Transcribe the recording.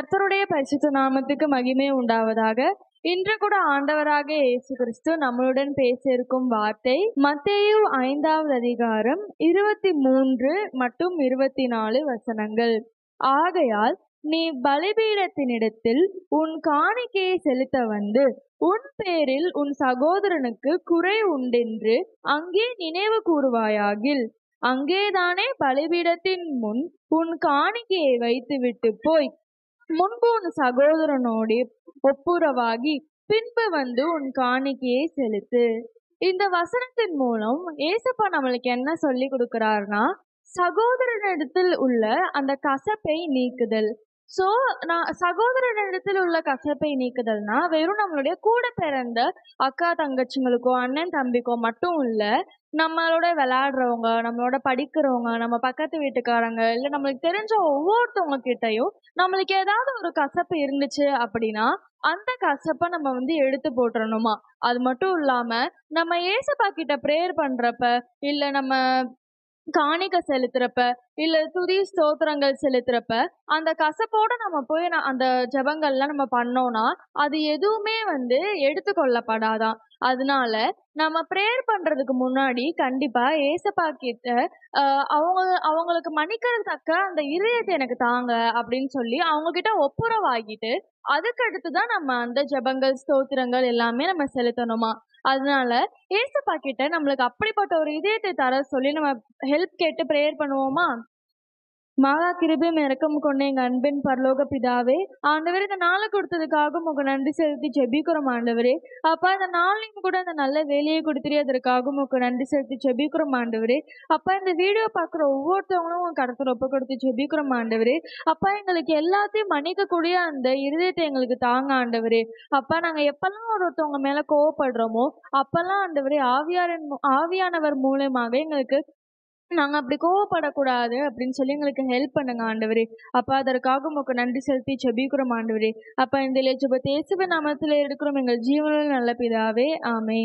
கர்த்தருடைய பரிசுத்த நாமத்துக்கு மகிமை உண்டாவதாக. இன்று கூட ஆண்டவராக இயேசு கிறிஸ்து நம்மளுடன் பேச இருக்கும் வார்த்தை மத்தேயு ஐந்தாவது அதிகாரம் இருபத்தி மூன்று மற்றும் இருபத்தி நாலு வசனங்கள். ஆகையால் நீ பலிபீடத்தினிடத்தில் உன் காணிக்கையை செலுத்த வந்து உன் பேரில் உன் சகோதரனுக்கு குறை உண்டென்று அங்கே நினைவு கூறுவாயாகில் அங்கேதானே பலிபீடத்தின் முன் உன் காணிக்கையை வைத்துவிட்டு போய் முன்பு உன் சகோதரனோடு ஒப்புரவாகி பின்பு வந்து உன் காணிக்கையை செலுத்து. இந்த வசனத்தின் மூலம் ஏசப்பா நம்மளுக்கு என்ன சொல்லி கொடுக்கிறாருன்னா சகோதரனிடத்தில் உள்ள அந்த கசப்பை நீக்குதல். ஸோ நான் சகோதரனிடத்தில் உள்ள கசப்பை நீக்குதல்னா வெறும் நம்மளுடைய கூட பிறந்த அக்கா தங்கச்சிங்களுக்கோ அண்ணன் தம்பிக்கோ மட்டும் இல்லை நம்மளோட விளையாடுறவங்க நம்மளோட படிக்கிறவங்க நம்ம பக்கத்து வீட்டுக்காரங்க இல்லை நம்மளுக்கு தெரிஞ்ச ஒவ்வொருத்தவங்க கிட்டையும் நம்மளுக்கு ஏதாவது ஒரு கசப்பு இருந்துச்சு அப்படின்னா அந்த கசப்பை நம்ம வந்து எடுத்து போட்டுறணுமா? அது மட்டும் இல்லாம நம்ம ஏசப்பா கிட்ட ப்ரேயர் பண்றப்ப இல்ல நம்ம காணிக்க செலுத்துறப்ப இல்ல துதி ஸ்தோத்திரங்கள் செலுத்துறப்ப அந்த கசப்போட நம்ம போய் அந்த ஜெபங்கள்லாம் நம்ம பண்ணோம்னா அது எதுவுமே வந்து எடுத்துக்கொள்ளப்படாதான். அதனால நம்ம ப்ரேயர் பண்றதுக்கு முன்னாடி கண்டிப்பா ஏசப்பா கிட்ட அவங்க அவங்களுக்கு மன்னிக்கிறதுக்க அந்த இதயத்தை எனக்கு தாங்க அப்படின்னு சொல்லி அவங்க கிட்ட ஒப்புரவாகிட்டு அதுக்கடுத்து தான் நம்ம அந்த ஜெபங்கள் ஸ்தோத்திரங்கள் எல்லாமே நம்ம செலுத்தணுமா? அதனால ஏசப்பா கிட்ட நம்மளுக்கு அப்படிப்பட்ட ஒரு இதயத்தை தர சொல்லி நம்ம ஹெல்ப் கேட்டு ப்ரேயர் பண்ணுவோமா? மகா கிருபையும் இறக்கம் கொண்ட எங்க அன்பின் பரலோக பிதாவே ஆண்டவர் இந்த நாளை கொடுத்ததுக்காக உங்க நன்றி செலுத்தி ஜெபிக்கிறோம் ஆண்டவரே. அப்பா இந்த நாளையும் கூட இந்த நல்ல வேலையை கொடுத்துட்டு அதற்காக உங்க நன்றி செலுத்தி ஜெபிக்கிறோம் ஆண்டவரே. அப்பா இந்த வீடியோ பார்க்குற ஒவ்வொருத்தவங்களும் உங்க கடத்துல ஒப்பு கொடுத்து ஜெபிக்கிறோம் ஆண்டவரே. அப்பா எங்களுக்கு எல்லாத்தையும் மன்னிக்கக்கூடிய அந்த இருதயத்தை எங்களுக்கு தாங்க ஆண்டவரே. அப்பா நாங்க எப்பெல்லாம் ஒருத்தவங்க மேல கோவப்படுறோமோ அப்பெல்லாம் ஆண்டவரே ஆவியாரின் ஆவியானவர் மூலயமாக எங்களுக்கு நாங்க அப்படி கோவப்படக்கூடாது அப்படின்னு சொல்லி எங்களுக்கு ஹெல்ப் பண்ணுங்க ஆண்டவரே. அப்பா அதற்காக உமக்கு நன்றி செலுத்தி செபிக்கிறோம் ஆண்டவரே. அப்பா இந்த ஜெபத்தை இயேசுவின் நாமத்தில் எடுக்கிறோம். எங்கள் ஜீவனில் நல்ல பிதாவே ஆமே